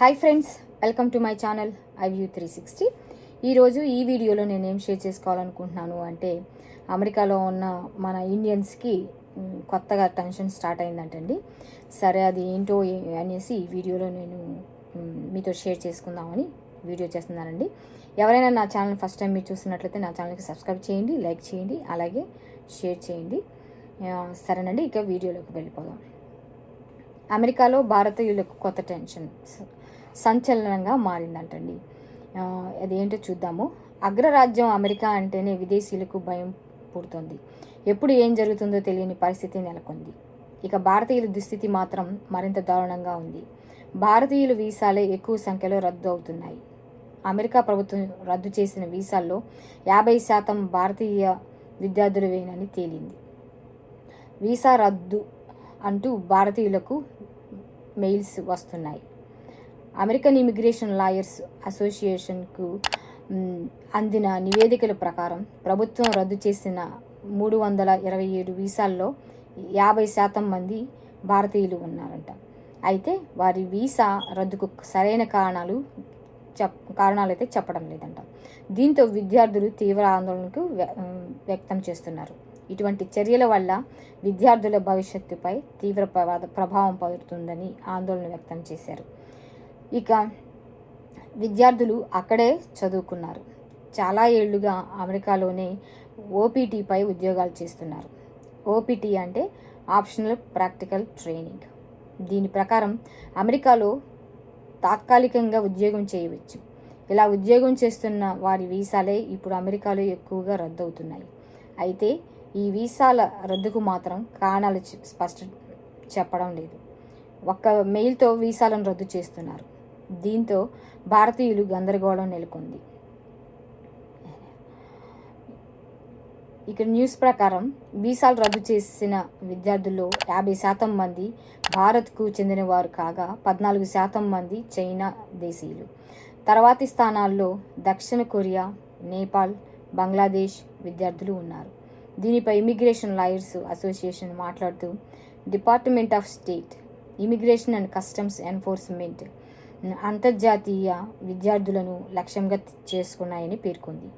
Hi friends welcome to my channel I view three sixty ఈరోజు ఈ వీడియోలో నేను ఏం షేర్ చేసుకోవాలనుకుంటున్నాను అంటే అమెరికాలో ఉన్న మన ఇండియన్స్కి కొత్తగా టెన్షన్ స్టార్ట్ అయిందంటండి. సరే అది ఏంటో అనేసి ఈ వీడియోలో నేను మీతో షేర్ చేసుకుందామని వీడియో చేస్తున్నానండి. ఎవరైనా నా ఛానల్ ఫస్ట్ టైం మీరు చూస్తున్నట్లయితే నా ఛానల్కి సబ్స్క్రైబ్ చేయండి లైక్ చేయండి అలాగే షేర్ చేయండి. సరేనండి ఇక వీడియోలోకి వెళ్ళిపోదాం. అమెరికాలో భారతీయులకు కొత్త టెన్షన్ సంచలనంగా మారిందంటండి. అదేంటో చూద్దాము. అగ్రరాజ్యం అమెరికా అంటేనే విదేశీయులకు భయం పుడుతుంది. ఎప్పుడు ఏం జరుగుతుందో తెలియని పరిస్థితి నెలకొంది. ఇక భారతీయుల దుస్థితి మాత్రం మరింత దారుణంగా ఉంది. భారతీయుల వీసాలే ఎక్కువ సంఖ్యలో రద్దు అవుతున్నాయి. అమెరికా ప్రభుత్వం రద్దు చేసిన వీసాల్లో యాభై శాతం భారతీయ విద్యార్థులవేనని తేలింది. వీసా రద్దు అంటూ భారతీయులకు మెయిల్స్ వస్తున్నాయి. అమెరికన్ ఇమిగ్రేషన్ లాయర్స్ అసోసియేషన్కు అందిన నివేదికల ప్రకారం ప్రభుత్వం రద్దు చేసిన మూడు వందల ఇరవై ఏడు వీసాల్లో యాభై శాతం మంది భారతీయులు ఉన్నారంట. అయితే వారి వీసా రద్దుకు సరైన కారణాలు చెప్ కారణాలు అయితే చెప్పడం లేదంట. దీంతో విద్యార్థులు తీవ్ర ఆందోళనకు వ్య- వ్యక్తం చేస్తున్నారు. ఇటువంటి చర్యల వల్ల విద్యార్థుల భవిష్యత్తుపై తీవ్ర ప్రవాద ప్రభావం పడుతుందని ఆందోళన వ్యక్తం చేశారు. ఇక విద్యార్థులు అక్కడే చదువుకున్నారు. చాలా ఏళ్ళుగా అమెరికాలోనే ఓపీటీపై ఉద్యోగాలు చేస్తున్నారు. ఓపీటీ అంటే ఆప్షనల్ ప్రాక్టికల్ ట్రైనింగ్. దీని ప్రకారం అమెరికాలో తాత్కాలికంగా ఉద్యోగం చేయవచ్చు. ఇలా ఉద్యోగం చేస్తున్న వారి వీసాలే ఇప్పుడు అమెరికాలో ఎక్కువగా రద్దవుతున్నాయి. అయితే ఈ వీసాల రద్దుకు మాత్రం కారణాలు స్పష్టం స్పష్ట చెప్పడం లేదు. ఒక్క మెయిల్తో వీసాలను రద్దు చేస్తున్నారు. దీంతో భారతీయులు గందరగోళం నెలకొంది. ఇక్కడ న్యూస్ ప్రకారం వీసాలు రద్దు చేసిన విద్యార్థుల్లో యాభై శాతం మంది భారత్కు చెందినవారు కాగా పద్నాలుగు శాతం మంది చైనా దేశీయులు. తర్వాతి స్థానాల్లో దక్షిణ కొరియా నేపాల్ బంగ్లాదేశ్ విద్యార్థులు ఉన్నారు. దీనిపై ఇమిగ్రేషన్ లాయర్స్ అసోసియేషన్ మాట్లాడుతూ department of state immigration and customs enforcement అంతర్జాతీయ విద్యార్థులను లక్ష్యంగా చేసుకున్నాయని పేర్కొంది.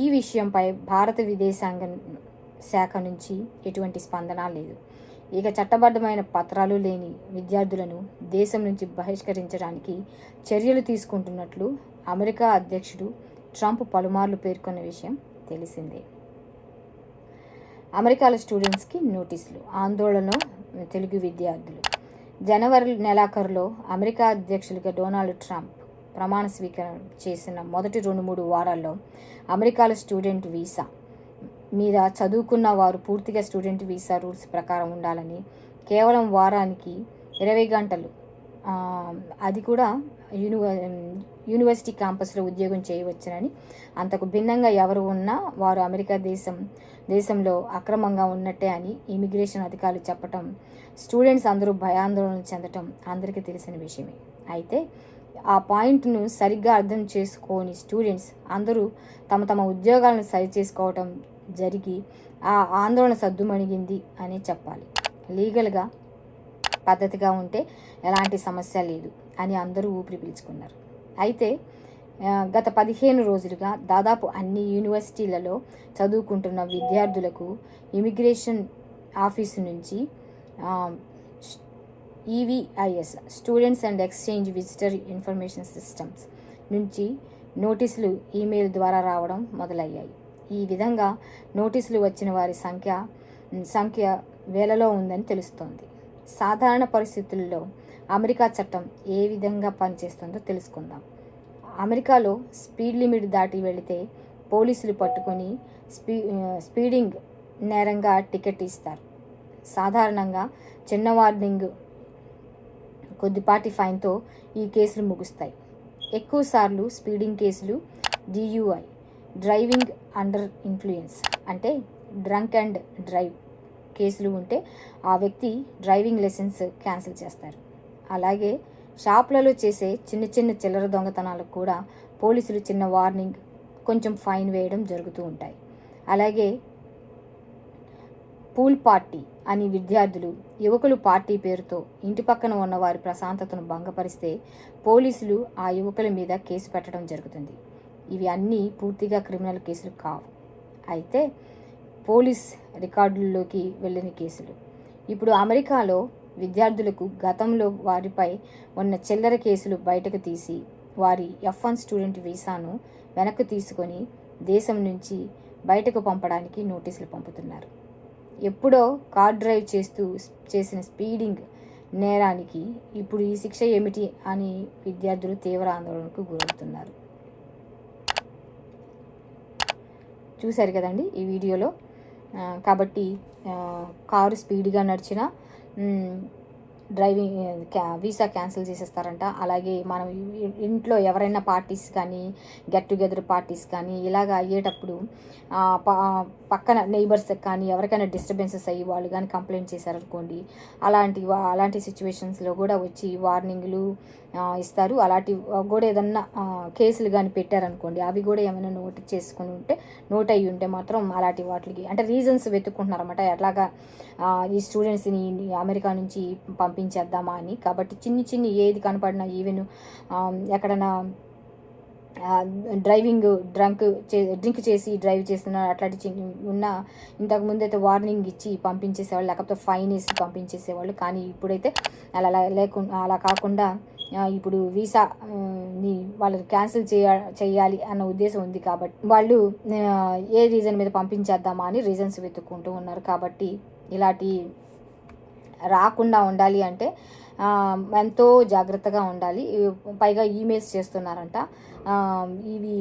ఈ విషయంపై భారత విదేశాంగ శాఖ నుంచి ఎటువంటి స్పందన లేదు. ఇక చట్టబద్ధమైన పత్రాలు లేని విద్యార్థులను దేశం నుంచి బహిష్కరించడానికి చర్యలు తీసుకుంటున్నట్లు అమెరికా అధ్యక్షుడు ట్రంప్ పలుమార్లు పేర్కొన్న విషయం తెలిసిందే. అమెరికాలో స్టూడెంట్స్కి నోటీసులు ఆందోళన తెలుగు విద్యార్థులు జనవరి నెలాఖరులో అమెరికా అధ్యక్షులుగా డొనాల్డ్ ట్రంప్ ప్రమాణ స్వీకారం చేసిన మొదటి రెండు మూడు వారాల్లో అమెరికాలో స్టూడెంట్ వీసా మీద చదువుకున్న వారు పూర్తిగా స్టూడెంట్ వీసా రూల్స్ ప్రకారం ఉండాలని కేవలం వారానికి ఇరవై గంటలు అది కూడా యూనివ యూనివర్సిటీ క్యాంపస్లో ఉద్యోగం చేయవచ్చునని. అంతకు భిన్నంగా ఎవరు ఉన్నా వారు అమెరికా దేశం దేశంలో అక్రమంగా ఉన్నట్టే అని ఇమిగ్రేషన్ అధికారులు చెప్పటం స్టూడెంట్స్ అందరూ భయాందోళన చెందటం అందరికీ తెలిసిన విషయమే. అయితే ఆ పాయింట్ను సరిగ్గా అర్థం చేసుకోని స్టూడెంట్స్ అందరూ తమ తమ ఉద్యోగాలను సరి చేసుకోవటం జరిగి ఆ ఆందోళన సద్దుమణిగింది అని చెప్పాలి. లీగల్గా పద్ధతిగా ఉంటే ఎలాంటి సమస్య లేదు. అని అందరూ ఊపిరి పీల్చుకున్నారు. అయితే గత పదిహేను రోజులుగా దాదాపు అన్ని యూనివర్సిటీలలో చదువుకుంటున్న విద్యార్థులకు ఇమిగ్రేషన్ ఆఫీసు నుంచి E V I S students and exchange visitor information systems నుంచి నోటీసులు ఈమెయిల్ ద్వారా రావడం మొదలయ్యాయి. ఈ విధంగా నోటీసులు వచ్చిన వారి సంఖ్య సంఖ్య వేలలో ఉందని తెలుస్తోంది. సాధారణ పరిస్థితుల్లో అమెరికా చట్టం ఏ విధంగా పనిచేస్తుందో తెలుసుకుందాం. అమెరికాలో స్పీడ్ లిమిట్ దాటి వెళితే పోలీసులు పట్టుకొని స్పీ స్పీడింగ్ నేరంగా టికెట్ ఇస్తారు. సాధారణంగా చిన్న వార్నింగ్ కొద్దిపాటి ఫైన్తో ఈ కేసులు ముగుస్తాయి. ఎక్కువసార్లు స్పీడింగ్ కేసులు D U I driving under influence అంటే డ్రంక్ అండ్ డ్రైవ్ కేసులు ఉంటే ఆ వ్యక్తి డ్రైవింగ్ లైసెన్స్ క్యాన్సిల్ చేస్తారు. అలాగే షాపులలో చేసే చిన్న చిన్న చిల్లర దొంగతనాలకు కూడా పోలీసులు చిన్న వార్నింగ్ కొంచెం ఫైన్ వేయడం జరుగుతూ ఉంటాయి. అలాగే పూల్ పార్టీ అని విద్యార్థులు యువకులు పార్టీ పేరుతో ఇంటి పక్కన ఉన్న వారి ప్రశాంతతను భంగపరిస్తే పోలీసులు ఆ యువకుల మీద కేసు పెట్టడం జరుగుతుంది. ఇవి అన్నీ పూర్తిగా క్రిమినల్ కేసులు కావు. అయితే పోలీస్ రికార్డుల్లోకి వెళ్ళిన కేసులు. ఇప్పుడు అమెరికాలో విద్యార్థులకు గతంలో వారిపై ఉన్న చిల్లర కేసులు బయటకు తీసి వారి ఎఫ్ వన్ స్టూడెంట్ వీసాను వెనక్కి తీసుకొని దేశం నుంచి బయటకు పంపడానికి నోటీసులు పంపుతున్నారు. ఎప్పుడో కార్ డ్రైవ్ చేస్తూ చేసిన స్పీడింగ్ నేరానికి ఇప్పుడు ఈ శిక్ష ఏమిటి అని విద్యార్థులు తీవ్ర ఆందోళనకు గురవుతున్నారు. చూశారు కదండి ఈ వీడియోలో. కాబట్టి కారు స్పీడ్గా నడిచిన డ్రైవింగ్ క్యా వీసా క్యాన్సిల్ చేసేస్తారంట. అలాగే మనం ఇంట్లో ఎవరైనా పార్టీస్ కానీ గెట్ టుగెదర్ పార్టీస్ కానీ ఇలాగ అయ్యేటప్పుడు ప- పక్కన నైబర్స్ కానీ ఎవరికైనా డిస్టర్బెన్సెస్ అయ్యి వాళ్ళు కానీ కంప్లైంట్ చేశారనుకోండి అలాంటి అలాంటి సిచ్యువేషన్స్లో కూడా వచ్చి వార్నింగ్లు ఇస్తారు. అలాంటి కూడా ఏదన్నా కేసులు కానీ పెట్టారనుకోండి అవి కూడా ఏమైనా నోట్ చేసుకుని ఉంటే నోట్ అయ్యి ఉంటే మాత్రం అలాంటి వాటికి అంటే రీజన్స్ వెతుక్కుంటున్నారన్నమాట. ఎట్లాగా ఈ స్టూడెంట్స్ని అమెరికా నుంచి పంపించేద్దామా అని. కాబట్టి చిన్ని చిన్ని ఏది కనపడినా ఈవెన్ ఎక్కడైనా డ్రైవింగ్ డ్రంక్ చే డ్రింక్ చేసి డ్రైవ్ చేస్తున్న అట్లాంటి ఉన్న ఇంతకు ముందు అయితే వార్నింగ్ ఇచ్చి పంపించేసేవాళ్ళు లేకపోతే ఫైన్ వేసి పంపించేసేవాళ్ళు. కానీ ఇప్పుడైతే అలా లేకుండా అలా కాకుండా ఇప్పుడు వీసా ని వాళ్ళకి క్యాన్సిల్ చేయ చేయాలి అన్న ఉద్దేశం ఉంది కాబట్టి వాళ్ళు ఏ రీజన్ మీద పంపించేద్దామా అని రీజన్స్ వెతుక్కుంటూ ఉన్నారు కాబట్టి ఇలాంటి రాకుండా ఉండాలి అంటే ఎంతో జాగ్రత్తగా ఉండాలి. పైగా ఈమెయిల్స్ చేస్తున్నారంట. ఇవి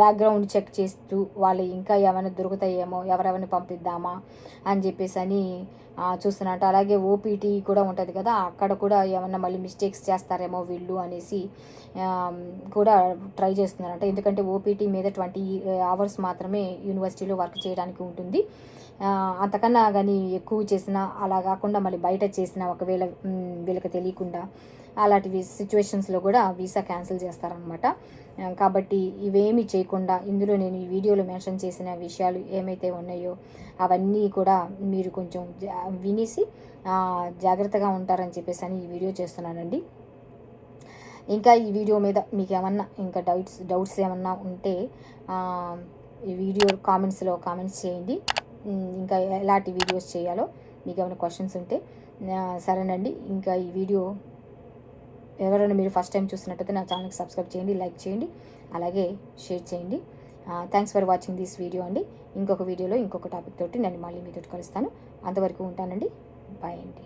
బ్యాక్గ్రౌండ్ చెక్ చేస్తూ వాళ్ళు ఇంకా ఏమైనా దొరుకుతాయేమో ఎవరెవరిని పంపిద్దామా అని చెప్పేసి అని చూస్తున్నట్టు చూస్తున్నారంట. అలాగే ఓపీటీ కూడా ఉంటుంది కదా అక్కడ కూడా ఏమన్నా మళ్ళీ మిస్టేక్స్ చేస్తారేమో వీళ్ళు అనేసి కూడా ట్రై చేస్తున్నారంట. ఎందుకంటే ఓపీటీ మీద ట్వంటీ అవర్స్ మాత్రమే యూనివర్సిటీలో వర్క్ చేయడానికి ఉంటుంది. అంతకన్నా కానీ ఎక్కువ చేసినా అలా కాకుండా మళ్ళీ బయట చేసిన ఒకవేళ వీళ్ళకి తెలియకుండా అలాంటివి సిచ్యువేషన్స్లో కూడా వీసా క్యాన్సిల్ చేస్తారనమాట కాబట్టి ఇవేమీ చేయకుండా ఇందులో నేను ఈ వీడియోలో మెన్షన్ చేసిన విషయాలు ఏమైతే ఉన్నాయో అవన్నీ కూడా మీరు కొంచెం జా- వినేసి జాగ్రత్తగా ఉంటారని చెప్పేసి అని ఈ వీడియో చేస్తున్నానండి. ఇంకా ఈ వీడియో మీద మీకు ఏమన్నా ఇంకా డౌట్స్ డౌట్స్ ఏమన్నా ఉంటే ఈ వీడియో కామెంట్స్లో కామెంట్స్ చేయండి. ఇంకా ఎలాంటి వీడియోస్ చేయాలో మీకు ఏమైనా క్వశ్చన్స్ ఉంటే సరేనండి. ఇంకా ఈ వీడియో ఎవరైనా మీరు ఫస్ట్ టైం చూస్తున్నట్టయితే నా ఛానల్కి సబ్స్క్రైబ్ చేయండి లైక్ చేయండి అలాగే షేర్ చేయండి. Thanks for watching this video అండి. ఇంకొక వీడియోలో ఇంకొక టాపిక్ తోటి నేను మళ్ళీ మీతో కలుస్తాను. అంతవరకు ఉంటానండి. బాయ్ అండి.